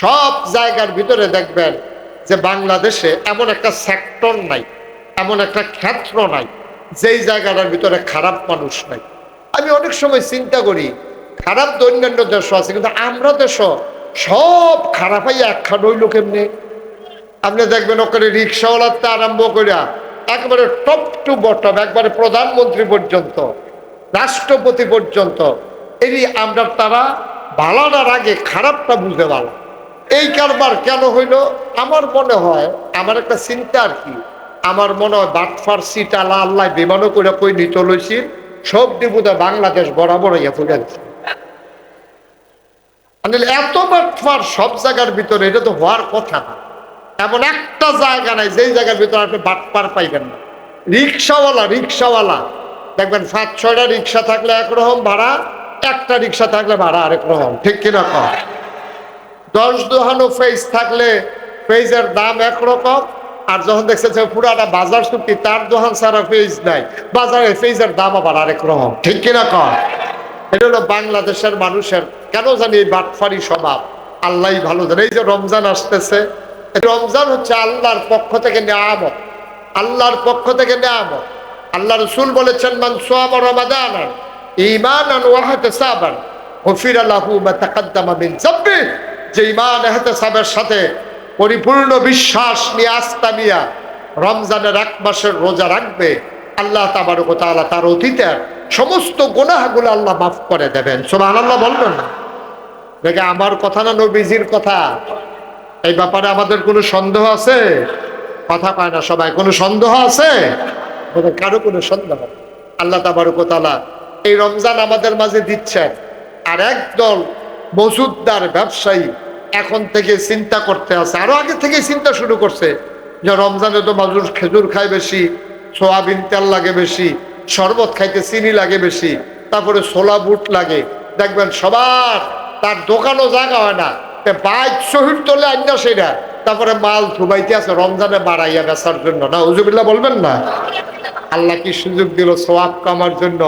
সব জায়গার ভিতরে দেখবেন যে বাংলাদেশে এমন একটা সেক্টর নাই, এমন একটা ক্ষেত্র নাই, যেই জায়গাটার ভিতরে খারাপ মানুষ নাই। আমি অনেক সময় চিন্তা করি, খারাপ তো অন্যান্য দেশ আছে, কিন্তু আমরা দেশ সব খারাপ হইয়া একখান হইল কেমনে? আপনি দেখবেন ওখানে রিক্সাওয়ালার রিক্সাওয়ালাতে আরম্ভ করিয়া একবারে টপ টু বটম একবারে প্রধানমন্ত্রী পর্যন্ত, রাষ্ট্রপতি পর্যন্ত এই আমরা তারা ভালোটার আগে খারাপটা বুঝতে পারলাম। এই কারবার কেন হইল? আমার মনে হয়, আমার একটা চিন্তা আর কি। আমার মনে হয় বাটফার সিট আল্লাহ আল্লাহ বিমানও করে কই নিত লইছি, সব দিবুদা বাংলাদেশ বরাবর ইয়া গেছে। মানে এত বাটফার সব জায়গার ভিতরে, এটা তো হওয়ার কথা না। এমন একটা জায়গা নাই, যেই জায়গার ভিতরে আপনি বাটপার পাইবেন না। রিক্সাওয়ালা রিক্সাওয়ালা। দেখবেন সাত ছয়টা রিক্সা থাকলে একরকম ভাড়া, একটা রিক্সা থাকলে ভাড়া আরেক রকম। ঠিক কিনা কম দশ দোহানো ফেজ থাকলে ফেজের দাম একরকম। আর যখন দেখছে যে পুরাটা বাজার চুক্তি, তার দোহান সারা ফেজ নাই। বাজারে ফেজের দাম আবার আরেক রকম। ঠিক কিনা কম এটা হলো বাংলাদেশের মানুষের, কেন জানি এই বাটফারি স্বভাব? আল্লাহ ভালো জানে। এই যে রমজান আসতেছে রমজান হচ্ছে আল্লাহর পক্ষ থেকে নেয়ামত। আল্লাহর পক্ষ থেকে নেয়ামত। আল্লাহ রসুল বলেছেন, মান সোয়াম রমাদান ইমান আন ওয়াহাতে সাবান গফির আল্লাহু মা তাকাদ্দামা মিন যাব্বি যে ইমান এহতেসাবের সাথে পরিপূর্ণ বিশ্বাস নিয়ে আস্থা নিয়ে রমজানের এক মাসের রোজা রাখবে, আল্লাহ তাবারক তাআলা তার অতীতের সমস্ত গোনাহগুলো আল্লাহ মাফ করে দেবেন। সোমান আল্লাহ বলবেন না? দেখে আমার কথা না নবীজির কথা? এই ব্যাপারে আমাদের কোনো সন্দেহ আছে? কথা পায় না সবাই, কোনো সন্দেহ আছে? কারও কোনো সন্দেহ। আল্লাহ তাবারক তাআলা এই রমজান আমাদের মাঝে দিচ্ছেন। আর একদল মজুদদার ব্যবসায়ী এখন থেকে চিন্তা করতে আছে। আরও আগে থেকে চিন্তা শুরু করছে যে রমজানে তো মানুষ খেজুর খায় বেশি, সোয়াবিন তেল লাগে বেশি, শরবত খাইতে চিনি লাগে বেশি, তারপরে ছোলা বুট লাগে। দেখবেন সবার তার দোকানও জায়গা হয় না। বাইক শহীদ তোলে আইনা সেটা তারপরে মাল থুবাইতে আছে, রমজানে বাড়াইয়া বেচার জন্য। না উজুবিল্লা বলবেন না? আল্লাহ কি সুযোগ দিল সোয়াব কামার জন্য?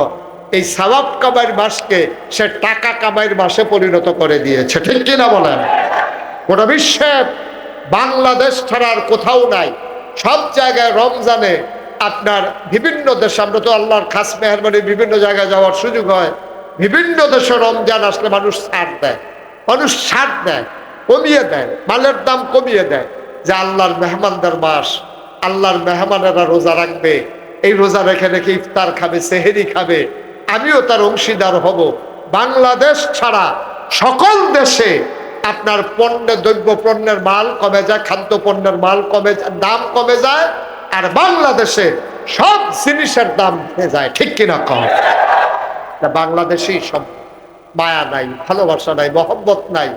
এই সওয়াব কামাইয়ের মাসকে সে টাকা কামাইয়ের মাসে পরিণত করে দিয়েছে। ঠিক কিনা বলেন? গোটা বিশ্বে বাংলাদেশ ছাড়া আর কোথাও নাই। সব জায়গায় রমজানে আপনার বিভিন্ন দেশে, আমরা তো আল্লাহর খাস মেহরবানি বিভিন্ন জায়গায় যাওয়ার সুযোগ হয়। বিভিন্ন দেশে রমজান আসলে মানুষ ছাড় দেয়, মানুষ ছাড় দেয়, কমিয়ে দেয়, মালের দাম কমিয়ে দেয় যে আল্লাহর মেহমানদের মাস, আল্লাহর মেহমানেরা রোজা রাখবে। এই রোজা রেখে রেখে ইফতার খাবে, সেহেরি খাবে আমিও তার অংশীদার হব। বাংলাদেশ ছাড়া সকল দেশে আপনার পণ্যের দ্রব্য পণ্যের মাল কমে যায়, খাদ্য পণ্যের মাল কমে দাম কমে যায়, আর বাংলাদেশে সব জিনিসের দাম বেড়ে যায়। ঠিক কিনা কম? বাংলাদেশেই সব মায়া নাই, ভালোবাসা নাই, মহব্বত নাই।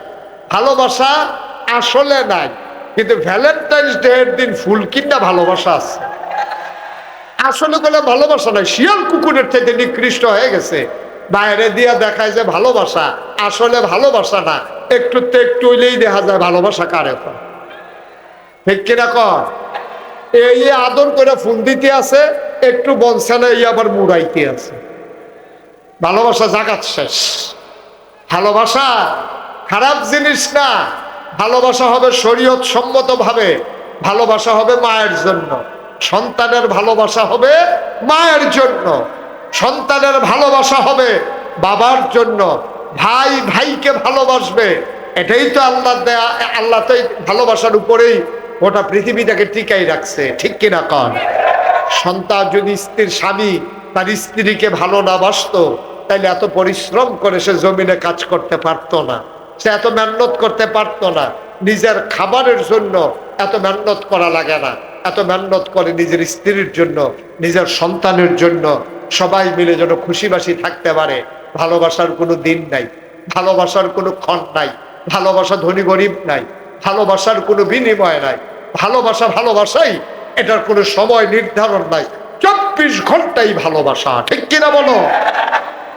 ভালোবাসা আসলে নাই, কিন্তু ভ্যালেন্টাইন্স ডে এর দিন ফুল কিনা ভালোবাসা আছে। আসলে বলে ভালোবাসা নাই শিয়াল কুকুরের থেকে নিকৃষ্ট হয়ে গেছে। বাইরে দিয়া দেখায় যে ভালোবাসা, আসলে ভালোবাসা না। একটু তো একটু হইলেই দেখা যায় ভালোবাসা কার এখন ঠিক কিনা কর? এই আদর করে ফুল দিতে আছে, একটু বলছে না এই আবার মুড়াইতে আছে। ভালোবাসা জাগাত শেষ। ভালোবাসা খারাপ জিনিস না। ভালোবাসা হবে শরীয়ত সম্মত ভাবে ভালোবাসা হবে মায়ের জন্য। সন্তানের ভালোবাসা হবে মায়ের জন্য। সন্তানের ভালোবাসা হবে বাবার জন্য। ভাই ভাইকে ভালোবাসবে। এটাই তো আল্লাহ দেয়া, আল্লাহ তো ভালোবাসার উপরেই গোটা পৃথিবীটাকে টিকাই রাখছে। ঠিক কিনা কন? সন্তান যদি স্ত্রীর স্বামী তার স্ত্রীকে ভালো না বাসতো, তাইলে এত পরিশ্রম করে সে জমিনে কাজ করতে পারতো না। সে এত মেহনত করতে পারতো না। নিজের খাবারের জন্য এত মেহনত করা লাগে না। এত মেহনত করে নিজের স্ত্রীর জন্য, নিজের সন্তানের জন্য সবাই মিলে যেন খুশিবাসি থাকতে পারে। ভালোবাসার কোনো দিন নাই, ভালোবাসার কোনো ক্ষণ নাই, ভালোবাসা ধনী গরিব নাই, ভালোবাসার কোনো বিনিময় নাই। ভালোবাসা ভালোবাসাই, এটার কোনো সময় নির্ধারণ নাই। চব্বিশ ঘন্টাই ভালোবাসা, ঠিক কিনা বলো?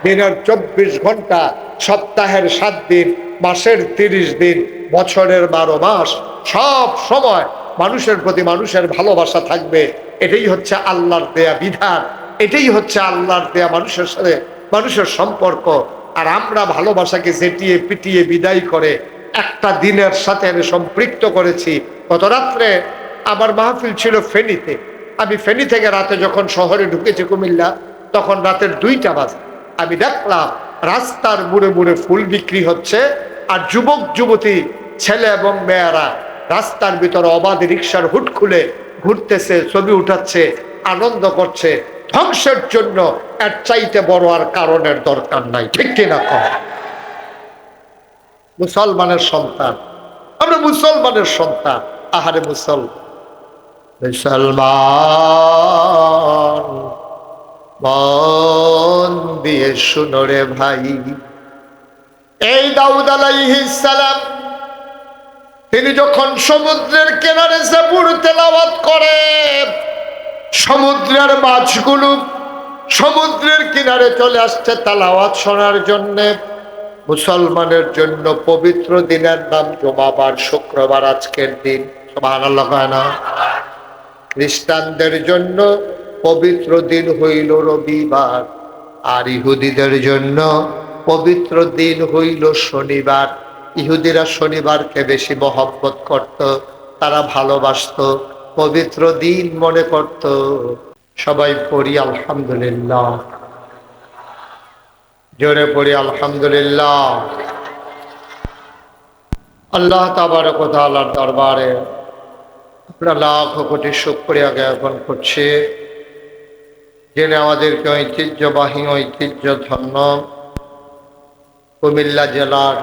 দিনের চব্বিশ ঘণ্টা, সপ্তাহের সাত দিন, মাসের তিরিশ দিন, বছরের বারো মাস, সব সময় মানুষের প্রতি মানুষের ভালোবাসা থাকবে। এটাই হচ্ছে আল্লাহর দেয়া বিধান। এটাই হচ্ছে আল্লাহর দেয়া মানুষের সাথে মানুষের সম্পর্ক। আর আমরা ভালোবাসাকে জেটিয়ে পিটিয়ে বিদায় করে একটা দিনের সাথে আমি সম্পৃক্ত করেছি। গত রাত্রে আমার মাহফিল ছিল ফেনীতে। আমি ফেনী থেকে রাতে যখন শহরে ঢুকেছি কুমিল্লা, তখন রাতের দুইটা বাজে। আমি দেখলাম রাস্তার মুড়ে মুড়ে ফুল বিক্রি হচ্ছে আর যুবক, যুবতী, ছেলে এবং মেয়েরা রাস্তার ভিতরে অবাধ রিক্সার হুট খুলে ঘুরতেছে, ছবি উঠাচ্ছে, আনন্দ করছে। ধ্বংসের জন্য এর চাইতে বড় আর কারণের দরকার নাই, ঠিক কিনা? কহ মুসলমানের সন্তান। আমরা মুসলমানের সন্তান। আহারে মুসল। মুসলমান, মন দিয়ে শুনো রে ভাই। এই দাউদ আলাইহিস সালাম তিনি যখন সমুদ্রের কিনারে জাবুর তেলাওয়াত করে, সমুদ্রের মাছগুলো সমুদ্রের কিনারে চলে আসছে তালাওয়াত শোনার জন্যে। মুসলমানের জন্য পবিত্র দিনের নাম জমাবার শুক্রবার আজকের দিন। না? খ্রিস্টানদের জন্য পবিত্র দিন হইল রবিবার, আর ইহুদিদের জন্য পবিত্র দিন হইল শনিবার। ইহুদিরা শনিবারকে বেশি মহব্বত করত, তারা ভালোবাসত, পবিত্র দিন মনে করত। সবাই পড়ি আলহামদুলিল্লাহ। জোরে পড়ি আলহামদুলিল্লাহ। আল্লাহ তাবারক ও তাআলার দরবারে আমরা লাখ কোটি শুক্রিয়া জ্ঞাপন করছি। যিনি আমাদেরকে ঐতিহ্যবাহী ঐতিহ্য ধন্য কুমিল্লা জেলার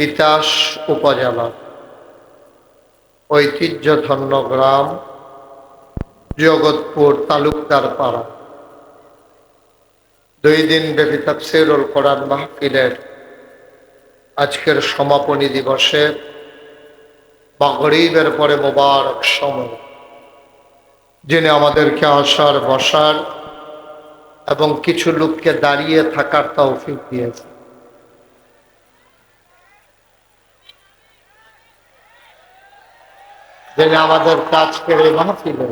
তিতাস উপজেলা। ঐতিহ্য ধন্য গ্রাম জগৎপুর তালুকদার পাড়া। দুই দিন ব্যাপী তাফসিরুল কোরআন মাহফিলের আজকের সমাপনী দিবসে মাগরিবের পরে মোবারক সময়, যিনি আমাদেরকে আসার বসার এবং কিছু লোককে দাঁড়িয়ে থাকার তৌফিক দিয়েছে যিনি আমাদের কাজকে এই মাহফিলে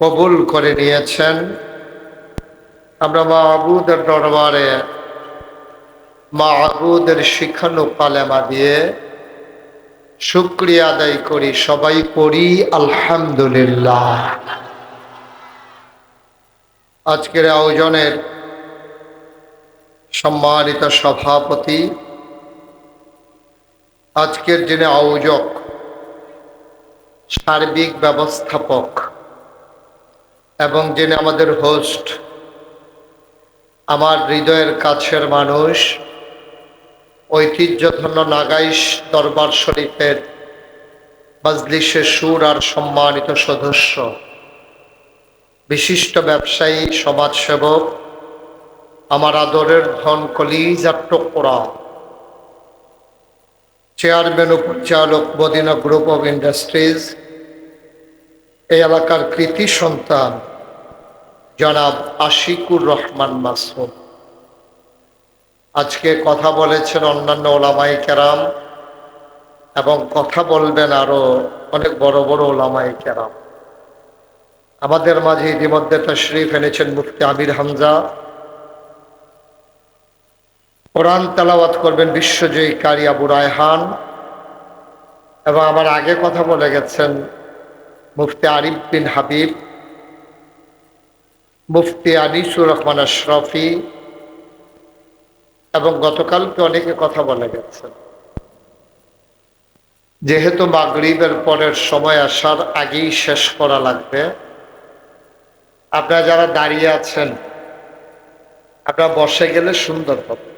কবুল করে নিয়েছেন। আমরা মাহবুদের দরবারে, মাহবুদের শিখানো কালেমা দিয়ে শুক্রিয়া আদায় করি, সবাই পড়ি, আলহামদুলিল্লাহ। আজকের আয়োজনের সম্মানিত সভাপতি, আজকের যিনি আয়োজক সার্বিক ব্যবস্থাপক এবং যিনি আমাদের হোস্ট আমার হৃদয়ের কাছের মানুষ, ঐতিহ্যধন্য নাগাইশ দরবার শরীফের মজলিসের সুর আর সম্মানিত সদস্য, বিশিষ্ট ব্যবসায়ী, সমাজসেবক, আমার আদরের ধন কলিজার টোকরা, চেয়ারম্যান ও পরিচালক মদিনা গ্রুপ অফ ইন্ডাস্ট্রিজ এই এলাকার কৃতি সন্তান জনাব আশিকুর রহমান মাসুদ আজকে কথা বলেছেন অন্যান্য ওলামাই কেরাম এবং কথা বলবেন আরও অনেক বড় বড় ওলামাই কেরাম। আমাদের মাঝে ইতিমধ্যে তশরিফ এনেছেন মুফতি আমির হামজা। কোরআন তেলাওয়াত করবেন বিশ্বজয়ী কারি আবু রায়হান। এবং আমার আগে কথা বলে গেছেন মুফতি আরিফ বিন হাবিব, মুফতি আনিসুর রহমান আশরফি এবং গতকালকে অনেকে কথা বলে গেছেন। যেহেতু মাগরিবের পরের সময় আসার আগেই শেষ করা লাগবে, আপনারা যারা দাঁড়িয়ে আছেন, আপনারা বসে গেলে সুন্দর হবে।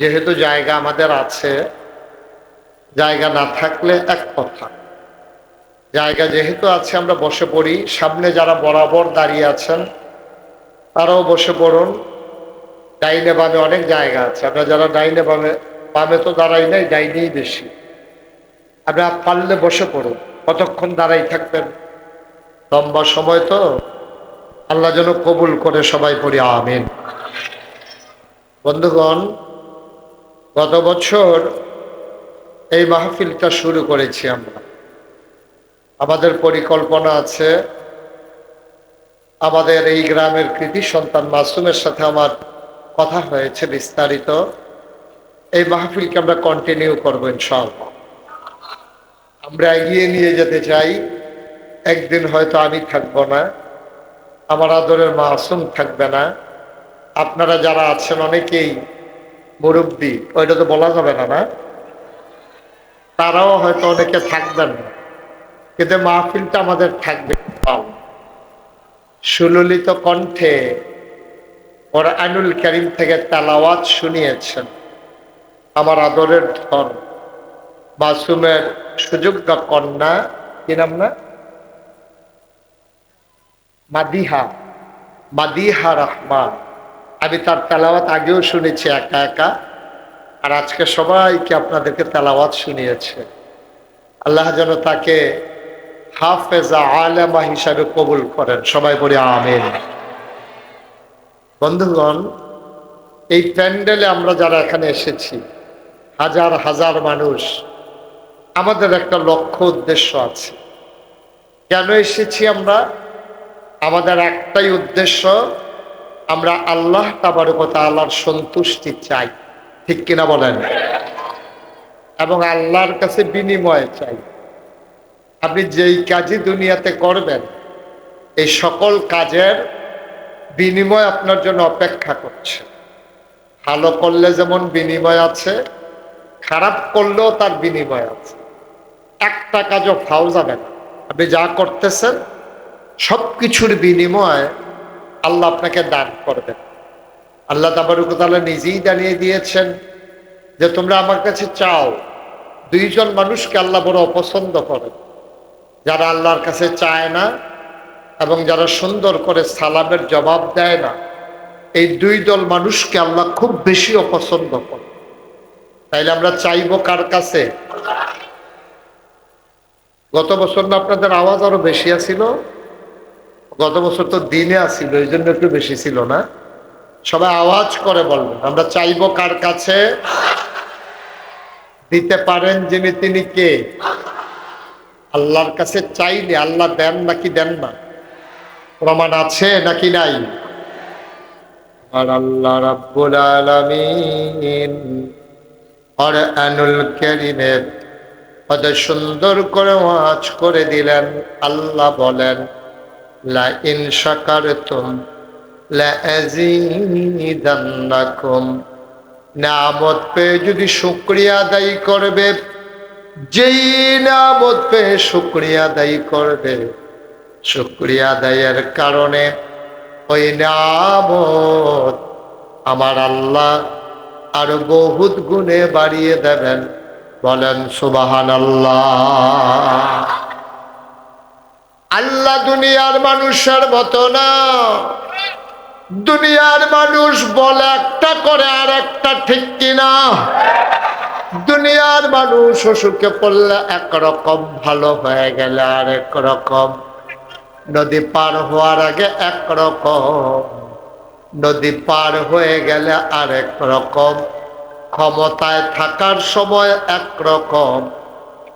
যেহেতু জায়গা আমাদের আছে, জায়গা না থাকলে এক কথা। জায়গা যেহেতু আছে, আমরা বসে পড়ি। সামনে যারা বরাবর দাঁড়িয়ে আছেন, তারাও বসে পড়ুন। ডাইনে বামে অনেক জায়গা আছে। আপনারা যারা ডাইনে বামে বামে তো দাঁড়াই নাই, ডাইনেই বেশি। আপনারা পারলে বসে পড়ুন। কতক্ষণ দাঁড়াই থাকবেন? লম্বা সময় তো। আল্লাহ যেন কবুল করে সবাই পড়ি, আমিন। বন্ধুগণ, গত বছর এই মাহফিলটা শুরু করেছি আমরা। আমাদের পরিকল্পনা আছে। আমাদের এই গ্রামের কৃতি সন্তান মাসুমের সাথে আমার কথা হয়েছে বিস্তারিত। এই মাহফিলকে আমরা কন্টিনিউ করব ইনশাআল্লাহ। আমরা এগিয়ে নিয়ে যেতে চাই। একদিন হয়তো আমি থাকব না, আমার আদরের মাসুম থাকবে না। আপনারা যারা আছেন অনেকেই মুরব্বী, ওইটা তো বলা যাবে না না? তারাও হয়তো অনেকে থাকবেন না। কিন্তু মাহফিলটা আমাদের থাকবে। সুললিত কণ্ঠে ওরা আনুল করিম থেকে তালাওয়াত শুনিয়েছেন। আমার আদরের ধন মাসুমের সুযোগ্য কন্যা, কি নাম না? মাদিহা মাদিহা রহমান। আমি তার তেলাওয়াত আগেও শুনেছি একা একা, আর আজকে সবাইকে আপনাদেরকে তেলাওয়াত শুনিয়েছে। আল্লাহ যেন তাকে হাফেজা আলেমা হিসাবে কবুল করেন। সবাই বলি আমেন। বন্ধুগণ, এই প্যান্ডেলে আমরা যারা এখানে এসেছি, হাজার হাজার মানুষ, আমাদের একটা লক্ষ্য উদ্দেশ্য আছে। কেন এসেছি আমরা? আমাদের একটাই উদ্দেশ্য, আমরা আল্লাহ তাবারকতা আল্লাহর সন্তুষ্টি চাই। ঠিক কিনা বলেন? এবং আল্লাহর কাছে বিনিময় চাই। আপনি যেই কাজই দুনিয়াতে করবেন, এই সকল কাজের বিনিময় আপনার জন্য অপেক্ষা করছে। ভালো করলে যেমন বিনিময় আছে, খারাপ করলেও তার বিনিময় আছে। একটা কাজও ফাও যাবে না। আপনি যা করতেছেন সব কিছুর বিনিময় আল্লাহ আপনাকে দান করবেন। আল্লাহ তাবারুকতালা নিজেই দাঁড়িয়ে দিয়েছেন যে তোমরা আমার কাছে চাও, দুইজন মানুষকে আল্লাহ বড় অপছন্দ করেন। যারা আল্লাহর কাছে চায় না এবং যারা সুন্দর করে সালামের জবাব দেয় না, এই দুই দল মানুষকে আল্লাহ খুব বেশি অপছন্দ করে। তাইলে আমরা চাইব কার কাছে? গত বছর না আপনাদের আওয়াজ আরও বেশি আছিল? গত বছর তো দিনে আসছিল এই জন্য একটু বেশি ছিল না। সবাই আওয়াজ করে বলবেন, আমরা চাইব কার কাছে? দিতে পারেন যিনি, তিনি কে? আল্লাহর কাছে চাইলে আল্লাহ দেন নাকি দেন না? প্রমাণ আছে নাকি নাই? আর আল্লাহ আর আনুল সুন্দর করে ওয়াজ করে দিলেন। আল্লাহ বলেন লা ইন নামত পেয়ে যদি শুক্রিয়া আদায় করবে যেই নামত পেয়ে শুক্রিয়া দায়ী করবে, শুক্রিয়া দায়ের কারণে ওই নামত আমার আল্লাহ আরও বহুত গুণে বাড়িয়ে দেবেন। বলেন সুবাহান আল্লাহ আল্লাহ দুনিয়ার মানুষের মতো না। দুনিয়ার মানুষ বলে একটা করে আর একটা ঠিক কিনা। দুনিয়ার মানুষ অসুখে পড়লে একরকম ভালো হয়ে গেলে আর রকম নদী পার হওয়ার আগে একরকম। নদী পার হয়ে গেলে আরেক রকম ক্ষমতায় থাকার সময় একরকম।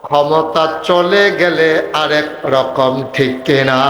ক্ষমতা চলে গেলে আরেক রকম ঠিক কিনা?